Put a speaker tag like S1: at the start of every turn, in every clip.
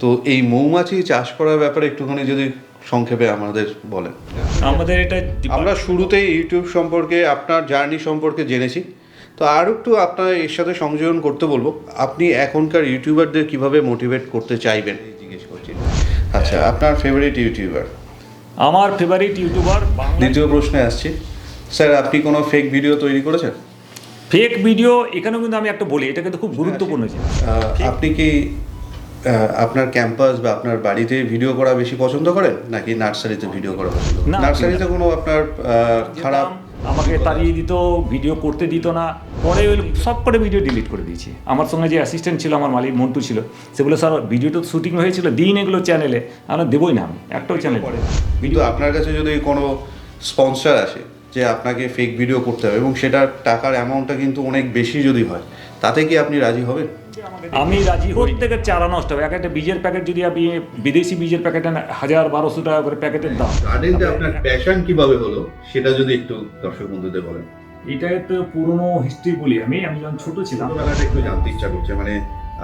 S1: তো এই মৌমাছি চাষ করার ব্যাপারে একটুখানি যদি সংক্ষেপে আমাদের বলেন।
S2: আমাদের এটা
S1: আমরা শুরুতেই ইউটিউব সম্পর্কে আপনার জার্নি সম্পর্কে জেনেছি। তো আর একটু আপনার এর সাথে সংযোজন করতে বলব। আপনি এখনকার ইউটিউবারদের কীভাবে মোটিভেট করতে চাইবেন? এই জিজ্ঞেস করছি। আচ্ছা আপনার ফেভারিট ইউটিউবার?
S2: আমার ফেভারিট ইউটিউবার
S1: দ্বিতীয় প্রশ্নে আসছি। স্যার আপনি কোনো ফেক ভিডিও তৈরি করেছেন?
S2: ফেক ভিডিও এখানেও কিন্তু আমি একটা বলি এটা কিন্তু খুব গুরুত্বপূর্ণ জিনিস।
S1: আহ, আপনি কি আপনার ক্যাম্পাস বা আপনার বাড়িতে ভিডিও করা বেশি পছন্দ করেন? নাকি নার্সারিতে ভিডিও করা পছন্দ নার্সারিতে কোনো আপনার খারাপ
S2: আমাকে তাড়িয়ে দিত ভিডিও করতে দিত না। পরে ওই সব করে ভিডিও ডিলিট করে দিয়েছি। আমার সঙ্গে যে অ্যাসিস্ট্যান্ট ছিল আমার মালিক মন্টু ছিল সেগুলো স্যার ভিডিও তো শুটিং হয়েছিল দিন এগুলো চ্যানেলে আমরা দেবোই না আমি একটাও চ্যানেল
S1: কিন্তু আপনার কাছে যদি কোনো স্পন্সর আসে যে আপনাকে ফেক ভিডিও করতে হবে এবং সেটার টাকার অ্যামাউন্টটা কিন্তু অনেক বেশি যদি হয় তাতে কি আপনি রাজি হবেন?
S2: আমি রাজি প্রত্যেকের চারা নষ্ট হবে। এক একটা বীজের প্যাকেট যদি আপনি বিদেশি বীজের প্যাকেট হাজার বারোশো টাকা করে প্যাকেটের দাম।
S1: গার্ডেনটা আপনার প্যাশন কীভাবে হলো সেটা যদি একটু দর্শক বন্ধুদের বলেন।
S2: এটা একটা পুরনো হিস্ট্রি বলি আমি। আমি যখন ছোট ছিলাম
S1: ছোটবেলাটা একটু জানতে ইচ্ছা করছে। মানে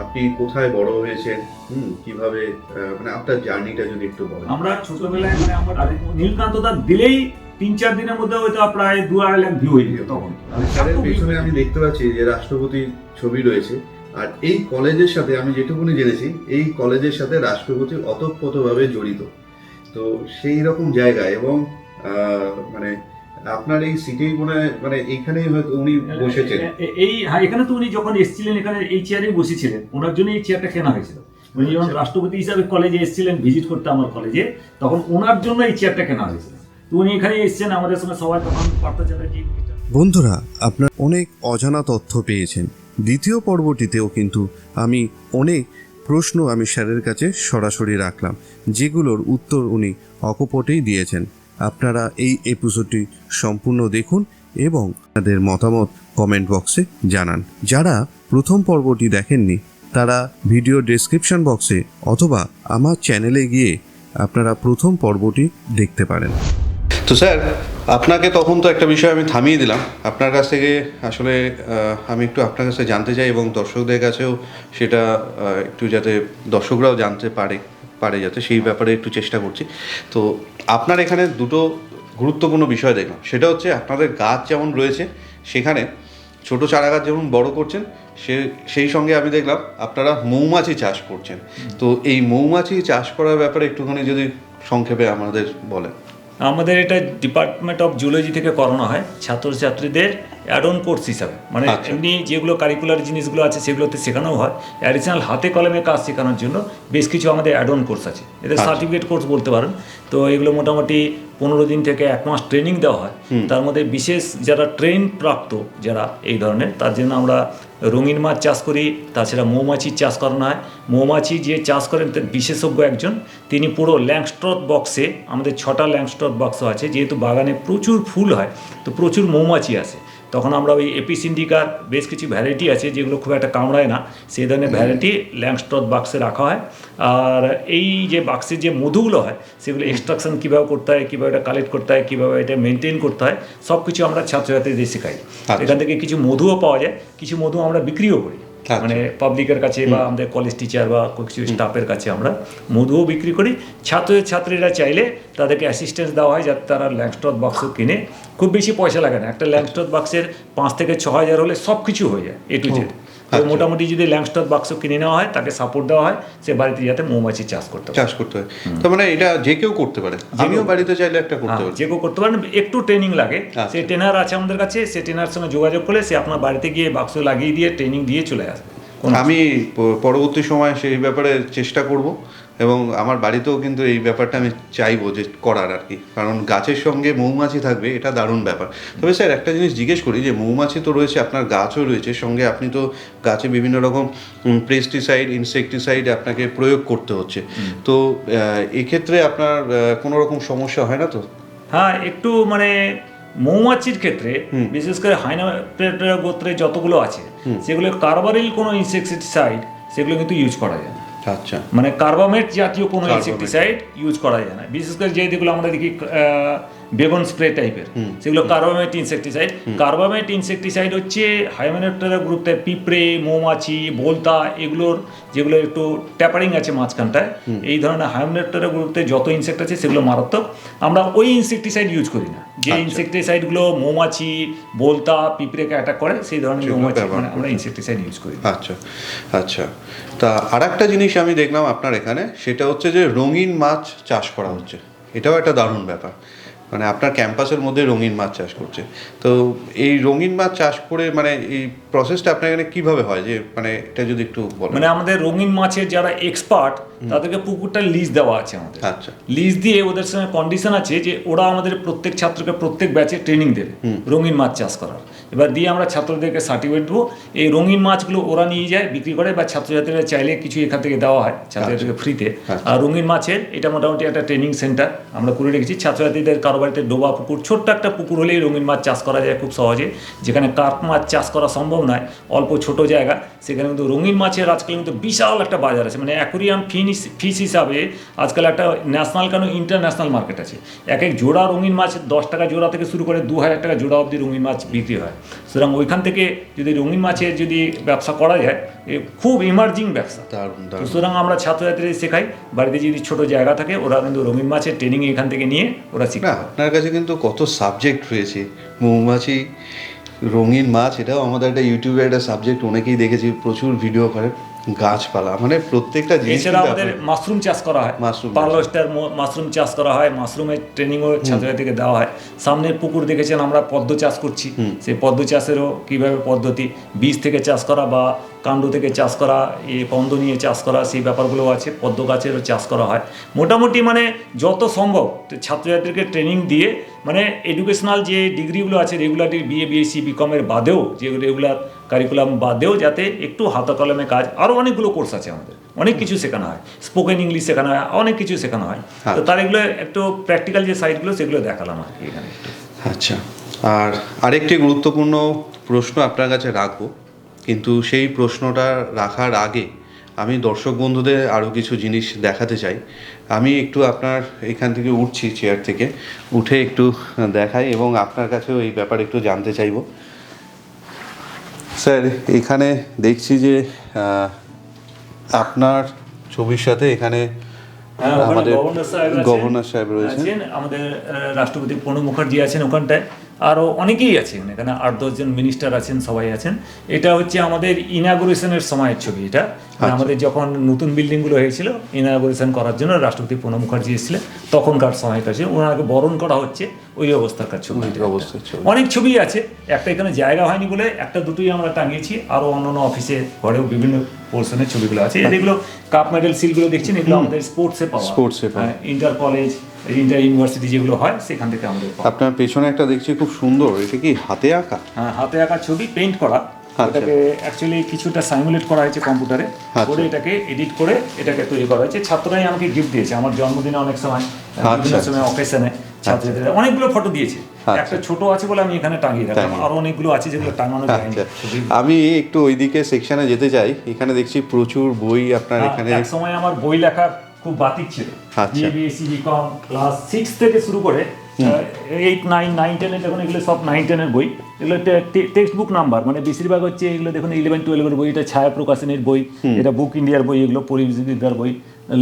S1: আপনি কোথায় বড় হয়েছেন? হুম কীভাবে আহ, মানে আপনার জার্নিটা যদি একটু বলেন।
S2: আমরা ছোটবেলায় মানে আমার নীলকান্ত দা দিলেই তিন চার দিনের মধ্যে হয়তো প্রায় দু আড়াই লাখ ভিউ হয়ে যেত তখন।
S1: পেছনে আমি দেখতে পাচ্ছি যে রাষ্ট্রপতির ছবি রয়েছে। আর এই কলেজের সাথে আমি যেটুকুনি জেনেছি এই কলেজের সাথে রাষ্ট্রপতি অতপ্রতভাবে জড়িত। তো সেই রকম জায়গায় এবং আহ, মানে আপনার এই সিটেই মনে হয় মানে এইখানেই হয়তো উনি বসেছেন।
S2: এই হ্যাঁ এখানে তো উনি যখন এসেছিলেন এখানে এই চেয়ারেই বসেছিলেন। ওনার জন্য এই চেয়ারটা কেনা হয়েছিল। উনি যখন রাষ্ট্রপতি হিসাবে কলেজে এসেছিলেন ভিজিট করতে আমার কলেজে তখন ওনার জন্য এই চেয়ারটা কেনা হয়েছিল। তো উনি এখানে এসেছেন আমাদের সঙ্গে সবাই তখন পার্থ চ্যাটার্জি
S3: বন্ধুরা আপনার অনেক অজানা তথ্য পেয়েছেন। দ্বিতীয় পর্বটিতেও কিন্তু আমি অনেক প্রশ্ন আমি স্যারের কাছে সরাসরি রাখলাম, যেগুলোর উত্তর উনি অকপটেই দিয়েছেন। আপনারা এই এপিসোডটি সম্পূর্ণ দেখুন এবং তাদের মতামত কমেন্ট বক্সে জানান। যারা প্রথম পর্বটি দেখেননি, তারা ভিডিও ডেসক্রিপশন বক্সে অথবা আমার চ্যানেলে গিয়ে আপনারা প্রথম পর্বটি দেখতে পারেন।
S1: তো স্যার আপনাকে তখন তো একটা বিষয় আমি থামিয়ে দিলাম। আপনার কাছ থেকে আসলে আমি একটু আপনার কাছে জানতে চাই এবং দর্শকদের কাছেও সেটা একটু যাতে দর্শকরাও জানতে পারে পারে যাতে সেই ব্যাপারে একটু চেষ্টা করছি। তো আপনার এখানে দুটো গুরুত্বপূর্ণ বিষয় দেখলাম। সেটা হচ্ছে আপনাদের গাছ যেমন রয়েছে, সেখানে ছোট চারা গাছ যেমন বড় করছেন, সে, সেই সঙ্গে আমি দেখলাম আপনারা মৌমাছি চাষ করছেন। তো এই মৌমাছি চাষ করার ব্যাপারে একটুখানি যদি সংক্ষেপে আমাদের বলেন।
S2: আমাদের এটা ডিপার্টমেন্ট অফ জুলজি থেকে করানো হয় ছাত্রছাত্রীদের অ্যাড অন কোর্স হিসাবে। মানে
S1: আচ্ছা।
S2: এমনি যেগুলো কারিকুলার জিনিসগুলো আছে সেগুলোতে শেখানো হয়। অ্যাডিশনাল হাতে কলমে কাজ শেখানোর জন্য বেশ কিছু আমাদের অ্যাড অন কোর্স আছে এদের। সার্টিফিকেট কোর্স বলতে পারেন। তো এগুলো মোটামুটি পনেরো দিন থেকে এক মাস ট্রেনিং দেওয়া হয়। তার মধ্যে বিশেষ যারা ট্রেন প্রাপ্ত যারা এই ধরনের তার জন্য আমরা রঙিন মাছ চাষ করি, তাছাড়া মৌমাছির চাষ করানো হয়। মৌমাছি যে চাষ করেন বিশেষজ্ঞ একজন, তিনি পুরো ল্যাংস্ট্রথ বক্সে, আমাদের ছটা ল্যাংস্ট্রথ বক্স আছে, যেহেতু বাগানে প্রচুর ফুল হয়, তো প্রচুর মৌমাছি আসে। তখন আমরা ওই এপি সিন্ডিকার বেশ কিছু ভ্যারাইটি আছে যেগুলো খুব একটা কামড়ায় না সেই ধরনের ভ্যারাইটি ল্যাংস্ট্রথ বাক্সে রাখা হয় আর এই যে বাক্সের যে মধুগুলো হয় সেগুলো এক্সট্রাকশন কীভাবে করতে হয় কীভাবে এটা কালেক্ট করতে হয় কীভাবে এটা মেনটেন করতে হয় সব কিছু আমরা ছাত্রছাত্রীদের শেখাই
S1: আচ্ছা।
S2: এখান থেকে কিছু মধুও পাওয়া যায় কিছু মধু আমরা বিক্রিও করি। মানে পাবলিকের কাছে বা আমাদের কলেজ টিচার বা কিছু স্টাফের কাছে আমরা মধুও বিক্রি করি। ছাত্র ছাত্রীরা চাইলে তাদেরকে অ্যাসিস্ট্যান্স দেওয়া হয় যাতে তারা ল্যাংস্টথ বাক্স কিনে। খুব বেশি পয়সা লাগে না। একটা ল্যাংস্টথ বাক্সের পাঁচ থেকে ছ হাজার হলে সব কিছু হয়ে যায় এ টু জেড
S1: আচ্ছা।
S2: মোটামুটি যদি ল্যাংস্টক বাক্স কিনে নেওয়া হয় তাকে সাপোর্ট দেওয়া হয় সে বাড়িতে যাতে মৌমাছি চাষ করতে
S1: চাষ করতে হয়। তার মানে এটা যে কেউ করতে পারে। আমিও বাড়িতে চাইলে একটা করতে
S2: হ্যাঁ,
S1: পারি।
S2: যে কেউ করতে পারেন একটু ট্রেনিং লাগে।
S1: আচ্ছা।
S2: সে ট্রেনার আছে আমাদের কাছে সে ট্রেনার সঙ্গে যোগাযোগ করলে সে আপনার বাড়িতে গিয়ে বাক্স লাগিয়ে দিয়ে ট্রেনিং দিয়ে চলে আসবে।
S1: আমি পরবর্তী সময় সেই ব্যাপারে চেষ্টা করব। এবং আমার বাড়িতেও কিন্তু এই ব্যাপারটা আমি চাইব যে করার আর কি। কারণ গাছের সঙ্গে মৌমাছি থাকবে এটা দারুণ ব্যাপার। তবে স্যার একটা জিনিস জিজ্ঞেস করি যে মৌমাছি তো রয়েছে আপনার গাছও রয়েছে সঙ্গে আপনি তো গাছে বিভিন্ন রকম পেস্টিসাইড ইনসেকটিসাইড আপনাকে প্রয়োগ করতে হচ্ছে। তো এক্ষেত্রে আপনার কোনো রকম সমস্যা হয় না তো?
S2: হ্যাঁ একটু মানে মৌমাছির ক্ষেত্রে বিশেষ করে হাইনাপ্রেটার গোত্রে যতগুলো আছে সেগুলো কার্বারিল কোনো ইনসেকটিসাইড সেগুলো কিন্তু ইউজ করা যায় না।
S1: আচ্ছা
S2: মানে কার্বামেট জাতীয় কোনো। ইনসেকটিসাইড ইউজ করা যায় না বিশেষ করে যেগুলো আমরা দেখি বেগুন স্প্রে টাইপের। সেগুলো কার্বামেট ইনসেকটিসাইড। কার্বামেট ইনসেকটিসাইড হচ্ছে হাইমেনেপ্টেরা গ্রুপে পিঁপড়ে মৌমাছি বোলতা এগুলোর যেগুলো একটু ট্যাপারিং আছে মাঝখানটায়। এই ধরনের হাইমেনেপ্টেরা গ্রুপে যত ইনসেক্ট আছে সেগুলো মারাত্মক। আমরা ওই ইনসেকটিসাইড ইউজ করি না। যে ইনসেকটিসাইডগুলো মৌমাছি বোলতা পিঁপড়েকে অ্যাটাক করে সেই ধরনের মৌমাছি মানে আমরা ইনসেকটিসাইড ইউজ করি।
S1: আচ্ছা আচ্ছা। তা আর একটা জিনিস আমি দেখলাম আপনার এখানে সেটা হচ্ছে যে রঙিন মাছ চাষ করা হচ্ছে। এটাও একটা দারুণ ব্যাপার। মানে আপনার ক্যাম্পাসের মধ্যে রঙিন মাছ চাষ করছে। তো এই রঙিন মাছ চাষ করে মানে এই প্রসেসটা আপনার এখানে কীভাবে হয়? যে মানে এটা যদি একটু বলেন।
S2: মানে আমাদের রঙিন মাছের যারা এক্সপার্ট তাদেরকে পুকুরটা লিজ দেওয়া আছে আমাদের।
S1: আচ্ছা।
S2: লিজ দিয়ে ওদের সঙ্গে কন্ডিশন আছে যে ওরা আমাদের প্রত্যেক ছাত্রকে প্রত্যেক ব্যাচে ট্রেনিং দেবে রঙিন মাছ চাষ করার। এবার দিয়ে আমরা ছাত্রদেরকে সার্টিফিকেট দেবো। এই রঙিন মাছগুলো ওরা নিয়ে যায় বিক্রি করে বা ছাত্রছাত্রীরা চাইলে কিছু এখান থেকে দেওয়া হয় ছাত্রছাত্রীকে ফ্রিতে
S1: আচ্ছা।
S2: আর রঙিন মাছের এটা মোটামুটি একটা ট্রেনিং সেন্টার আমরা করে রেখেছি। ছাত্রছাত্রীদের কারও বাড়িতে ডোবা পুকুর ছোট্ট একটা পুকুর হলেই রঙিন মাছ চাষ করা যায় খুব সহজে। যেখানে কার্প মাছ চাষ করা সম্ভব নয় অল্প ছোট জায়গা। সেখানে কিন্তু রঙিন মাছের আজকাল কিন্তু বিশাল একটা বাজার আছে। মানে অ্যাকুরিয়াম ফিনিস ফিস হিসাবে আজকাল একটা ন্যাশনাল কেন ইন্টারন্যাশনাল মার্কেট আছে। এক এক জোড়া রঙিন মাছ দশ টাকা জোড়া থেকে শুরু করে দু হাজার টাকা জোড়া অবধি রঙিন মাছ বিক্রি হয়। সুতরাং ওইখান থেকে যদি রঙিন মাছের যদি ব্যবসা করা যায় এ খুব ইমার্জিং ব্যবসা। সুতরাং আমরা ছাত্রছাত্রীদের শেখাই বাড়িতে যদি ছোট জায়গা থাকে ওরা কিন্তু রঙিন মাছের ট্রেনিং এখান থেকে নিয়ে ওরা শিখে।
S1: আপনার কাছে কিন্তু কত সাবজেক্ট রয়েছে? মৌমাছি রঙিন মাছ এটাও আমাদের একটা ইউটিউবে একটা সাবজেক্ট অনেকেই দেখেছি প্রচুর ভিডিও করে গাছপালা। মানে প্রত্যেকটা জিনিস
S2: এছাড়া আমাদের মাশরুম চাষ করা হয়।
S1: মাশরুম
S2: পার্লোস্টার মাশরুম চাষ করা হয় মাশরুমের ট্রেনিংও থেকে দেওয়া হয়। সামনের পুকুর দেখেছেন আমরা পদ্ম চাষ করছি। সেই পদ্ম চাষেরও কীভাবে পদ্ধতি? বীজ থেকে চাষ করা বা কাণ্ড থেকে চাষ করা এই পন্দ নিয়ে চাষ করা সেই ব্যাপারগুলো আছে পদ্ম গাছেরও চাষ করা হয়। মোটামুটি মানে যত সম্ভব ছাত্রছাত্রীকে ট্রেনিং দিয়ে মানে এডুকেশনাল যে ডিগ্রিগুলো আছে রেগুলার বিএ বিএসসি বিকমের বাদেও যে রেগুলার কারিকুলাম বাদেও যাতে একটু হাতে কলমে কাজ আরও অনেকগুলো কোর্স আছে আমাদের। অনেক কিছু শেখানো হয়। স্পোকেন ইংলিশ শেখানো হয় অনেক কিছু শেখানো হয়। তো তার এগুলো একটু প্র্যাকটিক্যাল যে সাইডগুলো সেগুলো দেখালাম আর কি এখানে।
S1: আচ্ছা। আর আরেকটি গুরুত্বপূর্ণ প্রশ্ন আপনার কাছে রাখব। কিন্তু সেই প্রশ্নটা রাখার আগে আমি দর্শক বন্ধুদের আরও কিছু জিনিস দেখাতে চাই। আমি একটু আপনার এখান থেকে উঠছি চেয়ার থেকে উঠে একটু দেখাই এবং আপনার কাছেও এই ব্যাপারে একটু জানতে চাইব। স্যার এখানে দেখছি যে আপনার ছবির সাথে এখানে
S2: হ্যাঁ,
S1: আমাদের
S2: গভর্নর সাহেব।
S1: রয়েছেন।
S2: আমাদের রাষ্ট্রপতি প্রণব মুখার্জি আছেন ওখানটায়। আরও অনেকেই আছেন এখানে আট দশজন মিনিস্টার আছেন সবাই আছেন। এটা হচ্ছে আমাদের ইনাগুরেশনের সময়ের ছবি এটা। মানে আমাদের যখন নতুন বিল্ডিংগুলো হয়েছিল ইনাগুরেশন করার জন্য রাষ্ট্রপতি প্রণব মুখার্জি এসেছিলেন তখনকার সময়টা ছিল ওনাকে বরণ করা হচ্ছে ওই অবস্থাকার ছবি। অনেক ছবি আছে একটা এখানে জায়গা হয়নি বলে একটা দুটোই আমরা টাঙিয়েছি। আরও অন্যান্য অফিসে ঘরেও বিভিন্ন পোর্শনের ছবিগুলো আছে। এগুলো কাপ মেডেল সিলগুলো দেখছেন এগুলো আমাদের স্পোর্টসে পাওয়া।
S1: পাওয়া।
S2: ইন্টার কলেজ ইন্টার ইউনিভার্সিটি যেগুলো হয় সেখান থেকে আমাদের
S1: আপনার পেছনে একটা দেখছি খুব সুন্দর এটা কি হাতে আঁকা?
S2: হ্যাঁ হাতে আঁকা ছবি পেইন্ট করা।
S1: আচ্ছা।
S2: ওটাকে অ্যাকচুয়ালি কিছুটা সাইমুলেট করা হয়েছে কম্পিউটারে
S1: আচ্ছা।
S2: করে এটাকে এডিট করে এটাকে তৈরি করা হয়েছে। ছাত্ররাই আমাকে গিফট দিয়েছে। আমার জন্মদিনে অনেক সময় বিভিন্ন
S1: আচ্ছা।
S2: সময় অকেশনে ছাত্রীদের। অনেকগুলো ফটো দিয়েছে।
S1: আচ্ছা।
S2: একটা ছোট আছে বলে আমি এখানে টাঙিয়ে রাখলাম। আরও অনেকগুলো আছে যেগুলো টাঙানো যায়নি।
S1: আচ্ছা আমি একটু ওইদিকে সেকশনে যেতে চাই। এখানে দেখছি প্রচুর বই আপনার
S2: হ্যাঁ,
S1: এখানে
S2: এক সময় আমার বই লেখার খুব বাতিক ছিল।
S1: আচ্ছা।
S2: বিকম ক্লাস সিক্স থেকে শুরু করে এইট নাইন নাইন টেনের দেখুন এগুলো সব নাইন টেনের বই। এগুলো টেক্সট বুক নাম্বার মানে বেশিরভাগ হচ্ছে এগুলো দেখুন ইলেভেন টুয়েলভের বই এটা ছায়া প্রকাশনের বই এটা বুক ইন্ডিয়ার বই এগুলো পরিবেশবিদ্যার বই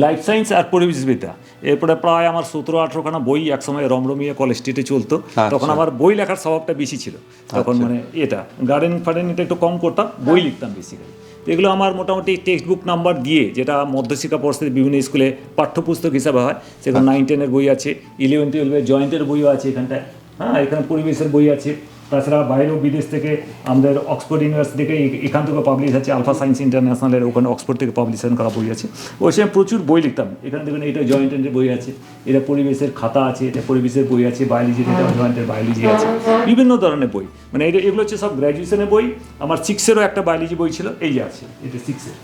S2: লাইফ সায়েন্স আর পরিবেশবিদ্যা। এরপরে প্রায় আমার সতেরো আঠেরোখানা বই একসময় রমরমিয়া কলেজ স্ট্রিটে চলতো।
S1: আচ্ছা।
S2: তখন আমার বই লেখার স্বভাবটা বেশি ছিল। তখন মানে এটা গার্ডেন ফার্ডেন এটা একটু কম করতাম বই লিখতাম বেসিক্যালি তো এগুলো আমার মোটামুটি টেক্সট বুক নাম্বার দিয়ে যেটা মধ্যশিক্ষা পরিস্থিতি বিভিন্ন স্কুলে পাঠ্যপুস্তক হিসাবে হয় সেখানে নাইন টেনের বই আছে ইলেভেন টুয়েলভের জয়েন্টের বইও আছে এখানটায়। হ্যাঁ এখানে পরিবেশের বই আছে। তাছাড়া বাইরেও বিদেশ থেকে আমাদের অক্সফোর্ড ইউনিভার্সিটি থেকে এখান থেকে পাবলিশ আছে আলফা সায়েন্স ইন্টারন্যাশনালের ওখানে অক্সফোর্ড থেকে পাবলিশন করা বই আছে। ওই সময় প্রচুর বই লিখতাম। এখানে দেখবেন এটা জয়েন্ট জয়েন্টের বই আছে। এটা পরিবেশের খাতা আছে এটা পরিবেশের বই আছে বায়োলজির এটা জয়েন্টের বায়োলজি আছে। বিভিন্ন ধরনের বই। মানে এটা এগুলো হচ্ছে সব গ্র্যাজুয়েশনের বই। আমার সিক্সেরও একটা বায়োলজি বই ছিল এই যে আছে এটা সিক্সের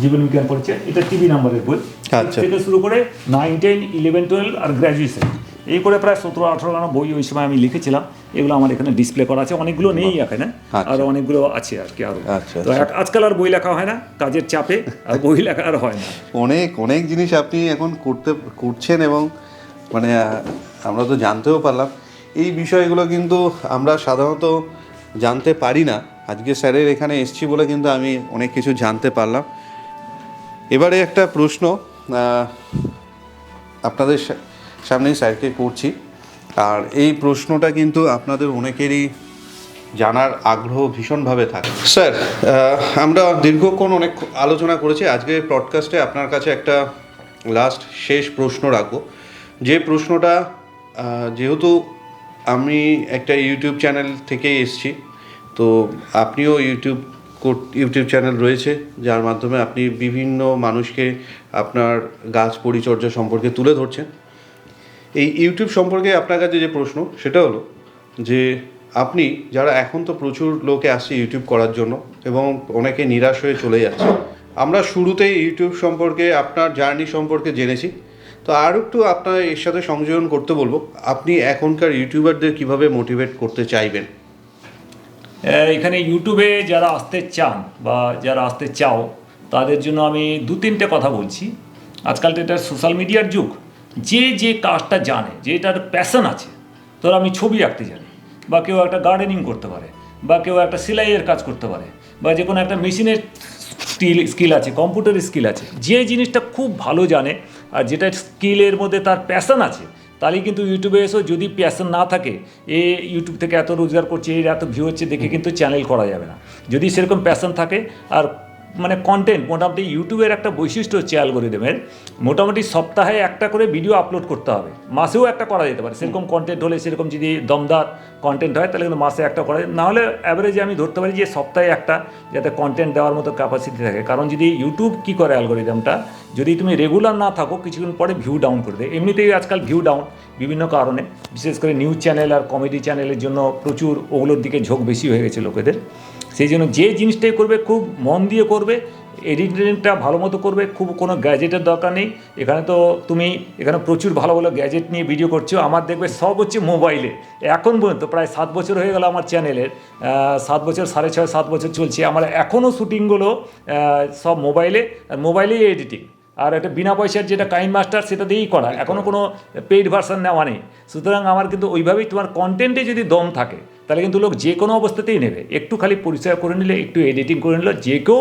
S2: জীবন বিজ্ঞান পরিচয় এটা টিভি নাম্বারের বই।
S1: আচ্ছা।
S2: থেকে শুরু করে নাইন টেন ইলেভেন টুয়েলভ আর গ্র্যাজুয়েশন এই করে প্রায় সতেরো আঠারো খানা বই ওই সময় আমি লিখেছিলাম। এগুলো আমার এখানে ডিসপ্লে করা আছে। অনেকগুলো নেই এখানে।
S1: আচ্ছা।
S2: আর অনেকগুলো আছে আর কি আরও।
S1: আচ্ছা,
S2: তো আজকাল আর বই লেখা হয় না কাজের চাপে আর বই লেখা আর হয় না।
S1: অনেক অনেক জিনিস আপনি এখন করতে করছেন এবং মানে আমরা তো জানতেও পারলাম। এই বিষয়গুলো কিন্তু আমরা সাধারণত জানতে পারি না। আজকে স্যারের এখানে এসছি বলে কিন্তু আমি অনেক কিছু জানতে পারলাম। এবারে একটা প্রশ্ন আপনাদের সামনেই স্যারকে করছি। আর এই প্রশ্নটা কিন্তু আপনাদের অনেকেরই জানার আগ্রহ ভীষণভাবে থাকে। স্যার আমরা দীর্ঘক্ষণ অনেক আলোচনা করেছি। আজকে পডকাস্টে আপনার কাছে একটা লাস্ট শেষ প্রশ্ন রাখব। যে প্রশ্নটা যেহেতু আমি একটা ইউটিউব চ্যানেল থেকেই এসেছি, তো আপনিও ইউটিউব ইউটিউব চ্যানেল রয়েছে, যার মাধ্যমে আপনি বিভিন্ন মানুষকে আপনার গাছ পরিচর্যা সম্পর্কে তুলে ধরছেন। এই ইউটিউব সম্পর্কে আপনার কাছে যে প্রশ্ন, সেটা হলো যে আপনি যারা এখন তো প্রচুর লোকে আসছে ইউটিউব করার জন্য এবং অনেকে নিরাশ হয়ে চলে যাচ্ছে, আমরা শুরুতেই ইউটিউব সম্পর্কে, আপনার জার্নি সম্পর্কে জেনেছি। তো আর একটু আপনার এর সাথে সংযোজন করতে বলব, আপনি এখনকার ইউটিউবারদের কীভাবে মোটিভেট করতে চাইবেন?
S2: এখানে ইউটিউবে যারা আসতে চান বা যারা আসতে চাও, তাদের জন্য আমি দু তিনটে কথা বলছি। আজকাল তো এটা সোশ্যাল মিডিয়ার যুগ। যে যে কাজটা জানে যে এটার প্যাশন আছে ধর আমি ছবি আঁকতে জানি বা কেউ একটা গার্ডেনিং করতে পারে বা কেউ একটা সেলাইয়ের কাজ করতে পারে বা যে কোনো একটা মেশিনের স্কিল স্কিল আছে কম্পিউটার স্কিল আছে যে জিনিসটা খুব ভালো জানে আর যেটা স্কিলের মধ্যে তার প্যাশন আছে তাহলে কিন্তু ইউটিউবে এসেও যদি প্যাশন না থাকে এ ইউটিউব থেকে এত রোজগার করছে এর এত ভিউ হচ্ছে দেখে কিন্তু চ্যানেল করা যাবে না। যদি সেরকম প্যাশন থাকে আর মানে কন্টেন্ট মোটামুটি ইউটিউবের একটা বৈশিষ্ট্য হচ্ছে অ্যালগোরিদমের মোটামুটি সপ্তাহে একটা করে ভিডিও আপলোড করতে হবে। মাসেও একটা করা যেতে পারে। সেরকম কন্টেন্ট হলে সেরকম যদি দমদার কন্টেন্ট হয়, তাহলে কিন্তু মাসে একটা করা নাহলে অ্যাভারেজে আমি ধরতে পারি যে সপ্তাহে একটা যাতে কন্টেন্ট দেওয়ার মতো ক্যাপাসিটি থাকে। কারণ যদি ইউটিউব কী করে অ্যালগোরিদমটা যদি তুমি রেগুলার না থাকো কিছুদিন পরে ভিউ ডাউন করে দেয়। এমনিতেই আজকাল ভিউ ডাউন বিভিন্ন কারণে। বিশেষ করে নিউজ চ্যানেল আর কমেডি চ্যানেলের জন্য প্রচুর ওগুলোর দিকে ঝোঁক বেশি হয়ে গেছে লোকেদের। সেই জন্য যে জিনিসটাই করবে খুব মন দিয়ে করবে এডিটিংটা ভালো মতো করবে খুব কোনো গ্যাজেটের দরকার নেই। এখানে তো তুমি এখানে প্রচুর ভালো ভালো গ্যাজেট নিয়ে ভিডিও করছ। আমার দেখবে সব হচ্ছে মোবাইলে। এখন পর্যন্ত প্রায় সাত বছর হয়ে গেল আমার চ্যানেলের। সাত বছর সাড়ে ছয় সাত বছর চলছে। আমার এখনও শ্যুটিংগুলো সব মোবাইলে। আর মোবাইলেই এডিটিং। আর একটা বিনা পয়সার যেটা কাইন মাস্টার সেটা দিয়েই করা। এখনও কোনো পেইড ভার্সন নেওয়া নেই। সুতরাং আমার কিন্তু ওইভাবেই তোমার কন্টেন্টে যদি দম থাকে তাহলে কিন্তু লোক যে কোনো অবস্থাতেই নেবে। একটু খালি পরিচয় করে নিলে, একটু এডিটিং করে নিলে, যে কেউ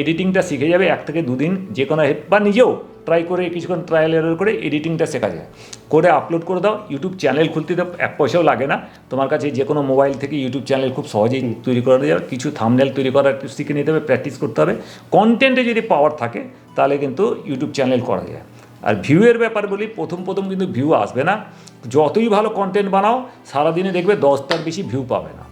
S2: এডিটিংটা শিখে যাবে, এক থেকে দুদিন যে কোনো বা নিজেও ট্রাই করে কিছুক্ষণ ট্রায়াল এরর করে এডিটিংটা শেখা যায়। করে আপলোড করে দাও ইউটিউব চ্যানেল খুলতে দাও, এক পয়সাও লাগে না। তোমার কাছে যে কোনো মোবাইল থেকে ইউটিউব চ্যানেল খুব সহজেই তৈরি করা যাবে, কিছু থামনেল তৈরি করা শিখে নিতে হবে প্র্যাকটিস করতে হবে। কন্টেন্টে যদি পাওয়ার থাকে, তাহলে কিন্তু ইউটিউব চ্যানেল করা যায়। আর ভিউয়ের ব্যাপার বলি, প্রথম প্রথম কিন্তু ভিউ আসবে না। যতই ভালো কন্টেন্ট বানাও, সারাদিনে দেখবে দশটার বেশি ভিউ পাবে না।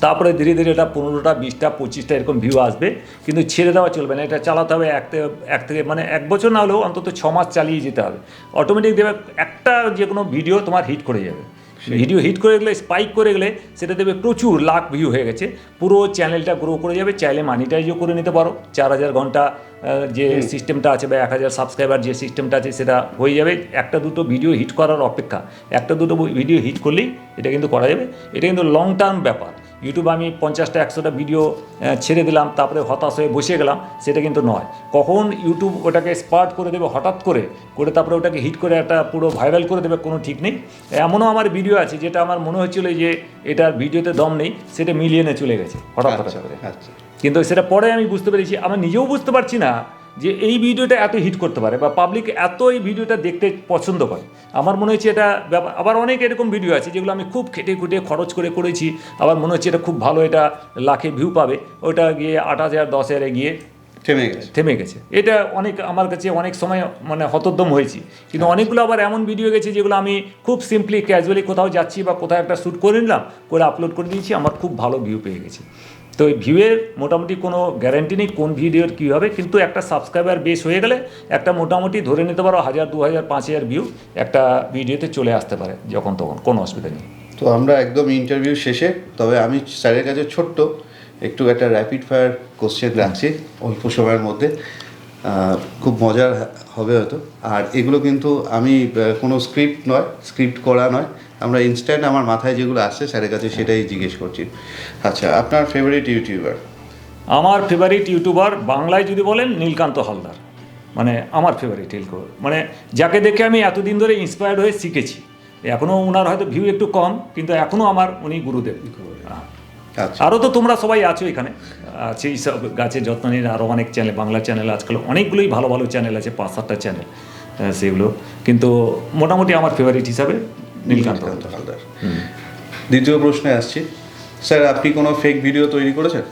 S2: তারপরে ধীরে ধীরে এটা পনেরোটা, বিশটা, পঁচিশটা এরকম ভিউ আসবে। কিন্তু ছেড়ে দেওয়া চলবে না। এটা চালাতে হবে এক থেকে এক থেকে মানে এক বছর না হলেও অন্তত ছ মাস চালিয়ে যেতে হবে। অটোমেটিক দেবে একটা যে কোনো ভিডিও তোমার হিট করে যাবে। ভিডিও হিট করে গেলে স্পাইক করে গেলে সেটা দেবে প্রচুর লাখ ভিউ হয়ে গেছে। পুরো চ্যানেলটা গ্রো করে যাবে চাইলে মানিটাইজও করে নিতে পারো। চার হাজার ঘণ্টা যে সিস্টেমটা আছে বা এক হাজার সাবস্ক্রাইবার যে সিস্টেমটা আছে সেটা হয়ে যাবে। একটা দুটো ভিডিও হিট করার অপেক্ষা। একটা দুটো ভিডিও হিট করলেই এটা কিন্তু করা যাবে। এটা কিন্তু লং টার্ম ব্যাপার। ইউটিউব আমি পঞ্চাশটা একশোটা ভিডিও ছেড়ে দিলাম তারপরে হতাশ হয়ে বসে গেলাম সেটা কিন্তু নয়। কখন ইউটিউব ওটাকে স্পার্ট করে দেবে হঠাৎ করে করে তারপরে ওটাকে হিট করে একটা পুরো ভাইরাল করে দেবে কোনো ঠিক নেই। এমনও আমার ভিডিও আছে যেটা আমার মনে হচ্ছিল যে এটার ভিডিওতে দম নেই সেটা মিলিয়নে চলে গেছে হঠাৎ হঠাৎ
S1: আচ্ছা
S2: করে।
S1: আচ্ছা।
S2: কিন্তু সেটা পরে আমি বুঝতে পেরেছি আমি নিজেও বুঝতে পারছি না যে এই ভিডিওটা এত হিট করতে পারে বা পাবলিক এত এই ভিডিওটা দেখতে পছন্দ করে। আমার মনে হচ্ছে এটা ব্যাপার আবার অনেক এরকম ভিডিও আছে যেগুলো আমি খুব খেটে খুঁটে খরচ করে করেছি। আবার মনে হচ্ছে এটা খুব ভালো এটা লাখে ভিউ পাবে। ওটা গিয়ে আট হাজার দশ হাজারে গিয়ে
S1: থেমে গেছে।
S2: থেমে গেছে। এটা অনেক আমার কাছে অনেক সময় মানে হতোদ্যম হয়েছি। কিন্তু অনেকগুলো আবার এমন ভিডিও গেছে যেগুলো আমি খুব সিম্পলি ক্যাজুয়ালি কোথাও যাচ্ছি বা কোথাও একটা শ্যুট করে নিলাম করে আপলোড করে দিয়েছি আমার খুব ভালো ভিউ পেয়ে গেছে। তো এই ভিউয়ের মোটামুটি কোনো গ্যারান্টি নেই কোন ভিডিওর কী হবে, কিন্তু একটা সাবস্ক্রাইবার বেশ হয়ে গেলে একটা মোটামুটি ধরে নিতে পারো হাজার, দু হাজার, পাঁচ হাজার ভিউ একটা ভিডিওতে চলে আসতে পারে যখন তখন, কোনো অসুবিধা নেই।
S1: তো আমরা একদম ইন্টারভিউ শেষে, তবে আমি স্যারের কাছে ছোট্ট একটু একটা র্যাপিড ফায়ার কোশ্চেন রাখছি অল্প সময়ের মধ্যে। খুব মজার হবে হয়তো। আর এগুলো কিন্তু আমি কোনো স্ক্রিপ্ট নয় স্ক্রিপ্ট করা নয়। আমরা ইনস্ট্যান্ট আমার মাথায় যেগুলো আসছে স্যারের কাছে সেটাই জিজ্ঞেস করছি। আচ্ছা আপনার ফেভারিট ইউটিউবার
S2: আমার ফেভারিট ইউটিউবার বাংলায় যদি বলেন নীলকান্ত হালদার। মানে আমার ফেভারিট ইউটিউবার মানে যাকে দেখে আমি এতদিন ধরে ইন্সপায়ার্ড হয়ে শিখেছি। এখনও ওনার হয়তো ভিউ একটু কম কিন্তু এখনও আমার উনি গুরুদেব। হ্যাঁ।
S1: আচ্ছা।
S2: আরও তো তোমরা সবাই আছো এখানে। আছে এই সব গাছের যত্ন নিয়ে আরও অনেক চ্যানেল বাংলা চ্যানেল আজকাল অনেকগুলোই ভালো ভালো চ্যানেল আছে পাঁচ সাতটা চ্যানেল সেগুলো। কিন্তু মোটামুটি আমার ফেভারিট হিসাবে নীলকান্ত
S1: হালদার। দ্বিতীয় প্রশ্নে আসছি। স্যার আপনি কোনো ফেক ভিডিও তৈরি করেছেন?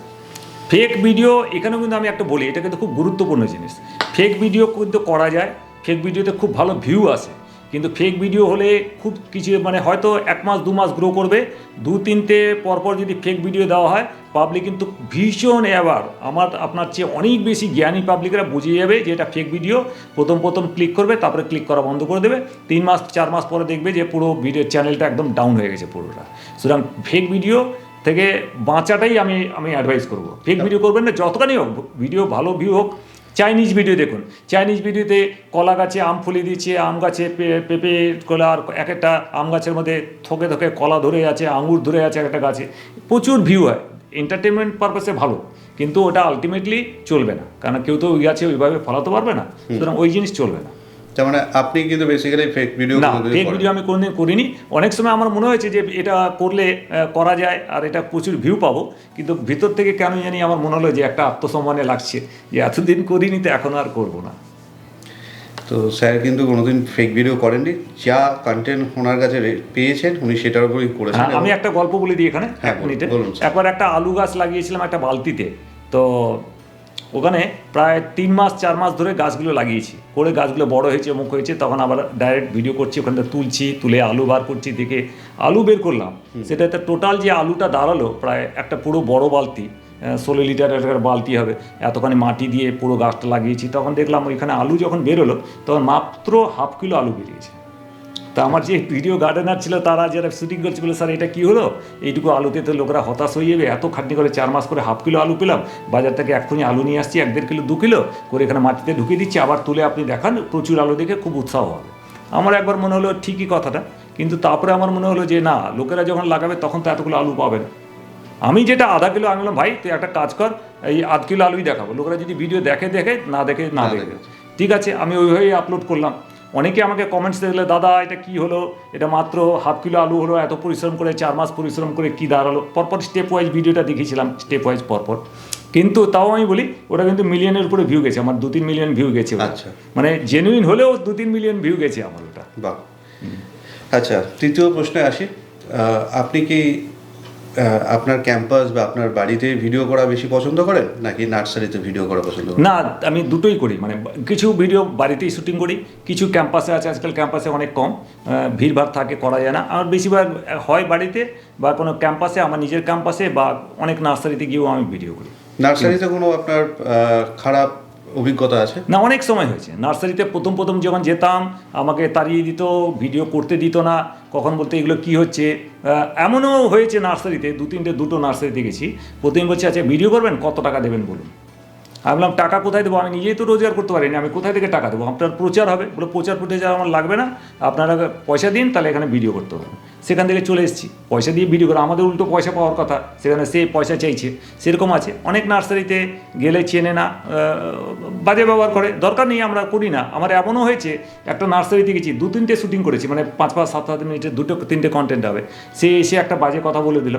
S2: ফেক ভিডিও এখানেও কিন্তু আমি একটা বলি এটা কিন্তু খুব গুরুত্বপূর্ণ জিনিস। ফেক ভিডিও কিন্তু করা যায় ফেক ভিডিওতে খুব ভালো ভিউ আসে। কিন্তু ফেক ভিডিও হলে খুব কিছু মানে হয়তো এক মাস দু মাস গ্রো করবে। দু তিনটে পরপর যদি ফেক ভিডিও দেওয়া হয় পাবলিক কিন্তু ভীষণ অ্যাবার আমার আপনার চেয়ে অনেক বেশি জ্ঞানী পাবলিকরা বুঝিয়ে যাবে যে এটা ফেক ভিডিও প্রথম প্রথম ক্লিক করবে তারপরে ক্লিক করা বন্ধ করে দেবে। তিন মাস চার মাস পরে দেখবে যে পুরো ভিডিও চ্যানেলটা একদম ডাউন হয়ে গেছে পুরোটা। সুতরাং ফেক ভিডিও থেকে বাঁচাটাই আমি আমি অ্যাডভাইস করব। ফেক ভিডিও করবেন না যতখানি হোক ভিডিও ভালো ভিউ হোক চাইনিজ ভিডিও দেখুন। চাইনিজ ভিডিওতে কলা গাছে আম ফুলে দিচ্ছে আম গাছে পেঁপে কলা আর এক একটা আম গাছের মধ্যে থকে থকে কলা ধরে আছে আঙুর ধরে আছে একটা গাছে। প্রচুর ভিউ হয়। এন্টারটেনমেন্ট পারপাসে ভালো। কিন্তু ওটা আলটিমেটলি চলবে না। কারণ কেউ তো ওই গাছে ওইভাবে ফলাতে পারবে না। সুতরাং ওই জিনিস চলবে না।
S1: তার মানে আপনি কিন্তু বেসিক্যালি ফেক ভিডিও
S2: না ফেক ভিডিও আমি কোনোদিন করিনি। অনেক সময় আমার মনে হয়েছে যে এটা করলে করা যায় আর এটা প্রচুর ভিউ পাবো। কিন্তু ভিতর থেকে কেন জানি আমার মনে হলো যে একটা আত্মসম্মানে লাগছে যে এতদিন করিনি তো এখন আর করব না।
S1: তো স্যার কিন্তু কোনোদিন ফেক ভিডিও করেননি। যা কন্টেন্ট ওনার কাছে পেয়েছেন উনি সেটার উপরই করেছেন
S2: হ্যাঁ, আমি একটা গল্প বলে দিই এখানে
S1: হ্যাঁ,
S2: এক মিনিটে। একবার একটা আলু গাছ লাগিয়েছিলাম একটা বালতিতে। তো ওখানে প্রায় তিন মাস চার মাস ধরে গাছগুলো লাগিয়েছি। করে গাছগুলো বড় হয়েছে মুখ হয়েছে তখন আবার ডাইরেক্ট ভিডিও করছি ওখান থেকে তুলছি তুলে আলু বার করছি দেখে আলু বের করলাম। সেটাতে টোটাল যে আলুটা দাঁড়াল প্রায় একটা পুরো বড় বালতি ষোলো লিটারের একটা বালতি হবে এতখানি মাটি দিয়ে পুরো গাছটা লাগিয়েছি। তখন দেখলাম ওইখানে আলু যখন বেরোলো তখন মাত্র হাফ কিলো আলু বেরিয়েছে। তা আমার যে ভিডিও গার্ডেনার ছিল তারা যারা শুটিং করছে বলে স্যার এটা কী হলো? এইটুকু আলুতে তো লোকরা হতাশ হয়ে যাবে। এত খাটনি করে চার মাস করে হাফ কিলো আলু পেলাম। বাজার থেকে এক্ষুনি আলু নিয়ে আসছি এক দেড় কিলো দু কিলো করে এখানে মাটিতে ঢুকিয়ে দিচ্ছি। আবার তুলে আপনি দেখান প্রচুর আলু দেখে খুব উৎসাহ হবে। আমার একবার মনে হলো ঠিকই কথাটা কিন্তু তারপরে আমার মনে হলো যে না লোকেরা যখন লাগাবে তখন তো এতগুলো আলু পাবে না। আমি যেটা আধা কিলো আনলাম ভাই তুই একটা কাজ কর এই আধ কিলো আলুই দেখাবো। লোকেরা যদি ভিডিও দেখে দেখে না দেখে না দেখে। ঠিক আছে আমি ওইভাবেই আপলোড করলাম। অনেকে আমাকে কমেন্টস দেখলে দাদা এটা কি হলো? এটা মাত্র হাফ কিলো আলু হলো এত পরিশ্রম করে চার মাস পরিশ্রম করে কি দাঁড়াল? পরপর স্টেপ ওয়াইজ ভিডিওটা দেখিয়েছিলাম স্টেপ ওয়াইজ পরপর। কিন্তু তাও আমি বলি ওটা কিন্তু মিলিয়নের উপরে ভিউ গেছে আমার দু তিন মিলিয়ন ভিউ গেছে
S1: আচ্ছা।
S2: মানে জেনুইন হলেও দু তিন মিলিয়ন ভিউ গেছে আমার ওটা।
S1: বাহ। আচ্ছা তৃতীয় প্রশ্নে আসি। আপনি কি আপনার ক্যাম্পাস বা আপনার বাড়িতে ভিডিও করা বেশি পছন্দ করেন? নাকি নার্সারিতে ভিডিও করা পছন্দ করেন?
S2: না আমি দুটোই করি। মানে কিছু ভিডিও বাড়িতেই শুটিং করি কিছু ক্যাম্পাসে আছে আজকাল ক্যাম্পাসে অনেক কম। ভিড়ভাড় থাকে করা যায় না। আমার বেশিরভাগ হয় বাড়িতে বা কোনো ক্যাম্পাসে আমার নিজের ক্যাম্পাসে বা অনেক নার্সারিতে গিয়েও আমি ভিডিও করি।
S1: নার্সারিতে কোনো আপনার খারাপ অভিজ্ঞতা আছে?
S2: না, অনেক সময় হয়েছে। নার্সারিতে প্রথম প্রথম যখন যেতাম, আমাকে তাড়িয়ে দিত, ভিডিও করতে দিত না, কখন বলতে এগুলো কি হচ্ছে? এমনও হয়েছে নার্সারিতে, দু তিনটে, দুটো নার্সারিতে গেছি। প্রথমে বলছে আচ্ছা ভিডিও করবেন? কত টাকা দেবেন বলুন? আমি বললাম টাকা কোথায় দেবো? আমি নিজেই তো রোজগার করতে পারিনি। আমি কোথায় থেকে টাকা দেবো? আপনার প্রচার হবে। বলে প্রচার প্রচার আমার লাগবে না। আপনারা পয়সা দিন, তাহলে এখানে ভিডিও করতে হবে। সেখান থেকে চলে এসেছি। পয়সা দিয়ে ভিডিও করে আমাদের উল্টো পয়সা পাওয়ার কথা। সেখানে সে পয়সা চাইছে। সেরকম আছে। অনেক নার্সারিতে গেলে চেনে না বাজে ব্যবহার করে। দরকার নেই, আমরা করি না। আমার এমনও হয়েছে, একটা নার্সারিতে গেছি দু তিনটে শুটিং করেছি। মানে পাঁচ পাঁচ, সাত সাত মিনিটের দুটো, তিনটে কন্টেন্ট হবে। সে এসে একটা বাজে কথা বলে দিল।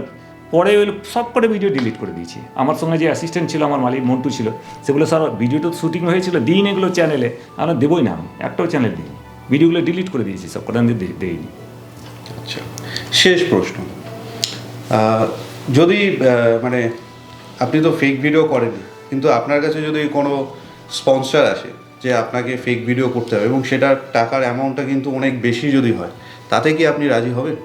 S2: পরে ওই সব করে ভিডিও ডিলিট করে দিয়েছি। আমার সঙ্গে যে অ্যাসিস্ট্যান্ট ছিল, আমার মালিক মন্টু ছিল সেগুলো স্যার ভিডিও তো শুটিং হয়েছিল দিন এগুলো চ্যানেলে আমরা দেবোই না আমি, একটাও চ্যানেল দিই ভিডিওগুলো ডিলিট করে দিয়েছি, সব কটা দেইনি।
S1: আচ্ছা শেষ প্রশ্ন। যদি মানে আপনি তো ফেক ভিডিও করেননি কিন্তু আপনার কাছে যদি কোনো স্পন্সর আসে যে আপনাকে ফেক ভিডিও করতে হবে, এবং সেটার টাকার অ্যামাউন্টটা কিন্তু অনেক বেশি যদি হয়, তাতে কি আপনি রাজি হবেন?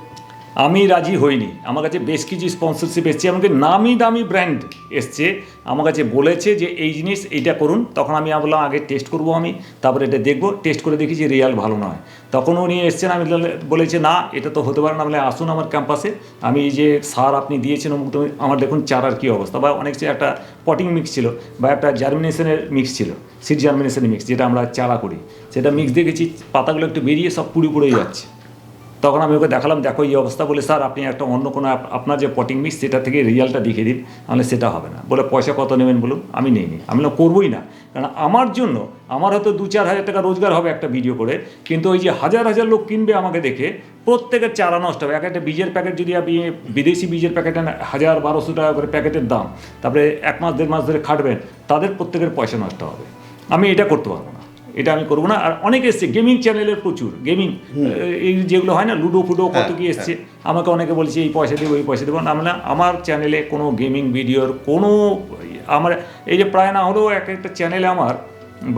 S2: আমি রাজি হইনি। আমার কাছে বেশ কিছু স্পন্সরশিপ এসছে। এমনকি নামি দামি ব্র্যান্ড এসছে। আমার কাছে বলেছে যে, এই জিনিস, এইটা করুন। তখন আমি বললাম, আগে টেস্ট করব আমি। তারপরে এটা দেখব। টেস্ট করে দেখি যে রিয়াল ভালো নয়। তখন উনি এসছেন। আমি বলে- বলেছে, না, এটা তো হতে পারে না। বলে আসুন আমার ক্যাম্পাসে আমি যে সার আপনি দিয়েছেন, অমুক আমার দেখুন চারার কী অবস্থা। বা অনেক একটা পটিং মিক্স ছিল বা একটা জার্মিনেশনের মিক্স ছিল সিড জার্মিনেশনের মিক্স যেটা আমরা চারা করি। সেটা মিক্স দেখেছি, পাতাগুলো একটু বেরিয়ে সব পুড়ে পুড়েই যাচ্ছে। তখন আমি ওকে দেখালাম, দেখো, এই অবস্থা বলে স্যার, আপনি একটা অন্য কোনো আপনার যে পটিং মিক্স সেটা থেকে রেজাল্টটা দেখিয়ে দিন তাহলে সেটা হবে না। বলে, পয়সা কত নেবেন বলুন? আমি নেই নি আমি না করবোই না। কারণ আমার জন্য, আমার হয়তো দু চার হাজার টাকা রোজগার হবে একটা ভিডিও করে, কিন্তু ওই যে হাজার হাজার লোক কিনবে আমাকে দেখে, প্রত্যেকের চারা নষ্ট হবে। এক একটা বীজের প্যাকেট যদি আপনি বিদেশি বীজের প্যাকেট হাজার বারোশো টাকা করে প্যাকেটের দাম, তারপরে এক মাস, দেড় মাস ধরে খাটবেন, তাদের প্রত্যেকের পয়সা নষ্ট হবে। আমি এটা করতে পারব না। এটা আমি করব না। আর অনেকে এসছে গেমিং চ্যানেলের প্রচুর। গেমিং এই যেগুলো হয় না লুডো ফুডো কত
S1: হ্যাঁ,
S2: কি এসছে আমাকে অনেকে বলছে এই পয়সা দেবো এই পয়সা দেবো না। আমি না আমার চ্যানেলে কোনো গেমিং ভিডিওর কোনো আমার এই যে প্রায় না হলেও এক একটা চ্যানেলে আমার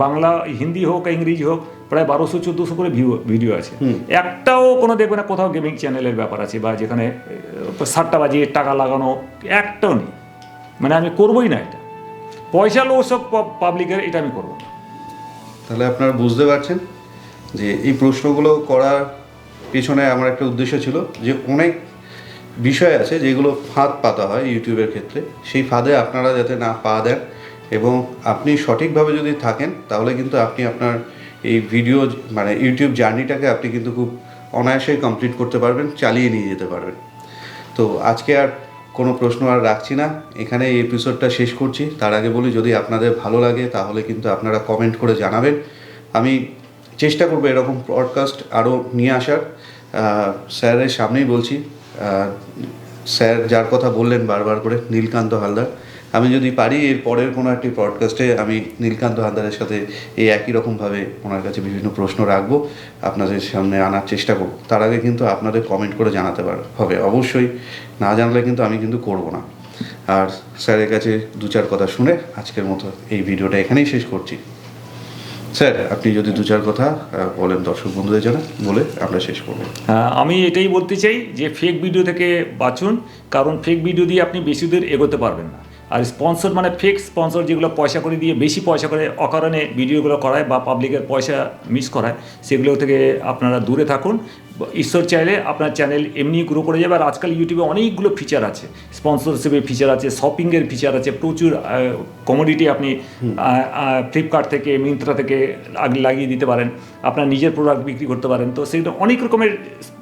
S2: বাংলা হিন্দি হোক ইংরেজি হোক প্রায় বারোশো চোদ্দোশো করে ভিউ ভিডিও আছে। একটাও কোনো দেখবে না কোথাও গেমিং চ্যানেলের ব্যাপার আছে বা যেখানে সাতটা বাজিয়ে টাকা লাগানো একটাও নেই। মানে আমি করবোই না এটা। পয়সা লো সব পাবলিকের এটা আমি করব না।
S1: তাহলে আপনারা বুঝতে পারছেন যে এই প্রশ্নগুলো করার পেছনে আমার একটা উদ্দেশ্য ছিল যে অনেক বিষয় আছে যেগুলো ফাঁদ পাতা হয় ইউটিউবের ক্ষেত্রে। সেই ফাঁদে আপনারা যাতে না পা দেন এবং আপনি সঠিকভাবে যদি থাকেন, তাহলে কিন্তু আপনি আপনার এই ভিডিও মানে ইউটিউব জার্নিটাকে আপনি কিন্তু খুব অনায়াসেই কমপ্লিট করতে পারবেন, চালিয়ে নিয়ে যেতে পারবেন। তো আজকে আর কোনো প্রশ্ন আর রাখছি না। এখানে এই এপিসোডটা শেষ করছি। তার আগে বলি, যদি আপনাদের ভালো লাগে, তাহলে কিন্তু আপনারা কমেন্ট করে জানাবেন। আমি চেষ্টা করব এরকম পডকাস্ট আরও নিয়ে আসার। স্যারের সামনেই বলছি। স্যার যার কথা বললেন বারবার করে, নীলকান্ত হালদার। আমি যদি পারি, এর পরের কোনো একটি পডকাস্টে আমি নীলকান্ত হালদারের সাথে এই একই রকমভাবে ওনার কাছে বিভিন্ন প্রশ্ন রাখব, আপনাদের সামনে আনার চেষ্টা করব। তার আগে কিন্তু আপনাদের কমেন্ট করে জানাতে পার, হবে। অবশ্যই না জানলে কিন্তু আমি কিন্তু করব না। আর স্যারের কাছে দু চার কথা শুনে আজকের মতো এই ভিডিওটা এখানেই শেষ করছি। স্যার, আপনি যদি দু চার কথা বলেন দর্শক বন্ধুদের জন্য, বলে আমরা শেষ করব।
S2: আমি এটাই বলতে চাই যে ফেক ভিডিও থেকে বাঁচুন, কারণ ফেক ভিডিও দিয়ে আপনি বেশি দূর এগোতে পারবেন না। আর স্পন্সর মানে ফেক স্পন্সর যেগুলো পয়সা করে দিয়ে বেশি পয়সা করে অকারণে ভিডিওগুলো করায় বা পাবলিকের পয়সা মিস করায়, সেগুলো থেকে আপনারা দূরে থাকুন। ঈশ্বর চাইলে আপনার চ্যানেল এমনি গ্রো করে যাবে। আর আজকাল ইউটিউবে অনেকগুলো ফিচার আছে। স্পন্সরশিপের ফিচার আছে শপিংয়ের ফিচার আছে প্রচুর কমোডিটি আপনি ফ্লিপকার্ট থেকে মিন্ত্রা থেকে আগ- লাগিয়ে দিতে পারেন। আপনার নিজের প্রোডাক্ট বিক্রি করতে পারেন। তো সেগুলো অনেক রকমের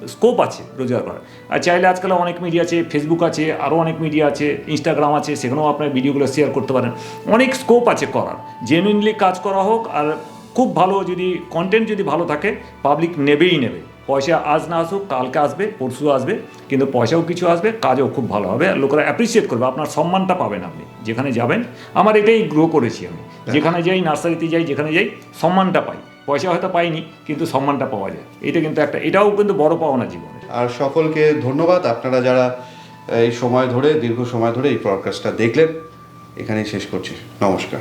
S2: স্কোপ আছে রোজগার করার। আর চাইলে আজকাল অনেক মিডিয়া আছে ফেসবুক আছে আরও অনেক মিডিয়া আছে ইনস্টাগ্রাম আছে সেখানেও আপনার ভিডিওগুলো শেয়ার করতে পারেন। অনেক স্কোপ আছে করার। জেনুইনলি কাজ করা হোক আর খুব ভালো যদি কন্টেন্ট যদি ভালো থাকে পাবলিক নেবেই নেবে। পয়সা আজ না আসুক কালকে আসবে পরশু আসবে কিন্তু পয়সাও কিছু আসবে কাজও খুব ভালো হবে। আর লোকেরা অ্যাপ্রিসিয়েট করবে আপনার সম্মানটা পাবেন আপনি যেখানে যাবেন। আমার এটাই গ্রো করেছি আমি। যেখানে যাই নার্সারিতে যাই যেখানে যাই সম্মানটা পাই। পয়সা হয়তো পাইনি কিন্তু সম্মানটা পাওয়া যায়। এটা কিন্তু একটা এটাও কিন্তু বড় পাওনা জীবনে।
S1: আর সকলকে ধন্যবাদ। আপনারা যারা এই সময় ধরে দীর্ঘ সময় ধরে এই পডকাস্টটা দেখলেন এখানেই শেষ করছি। নমস্কার।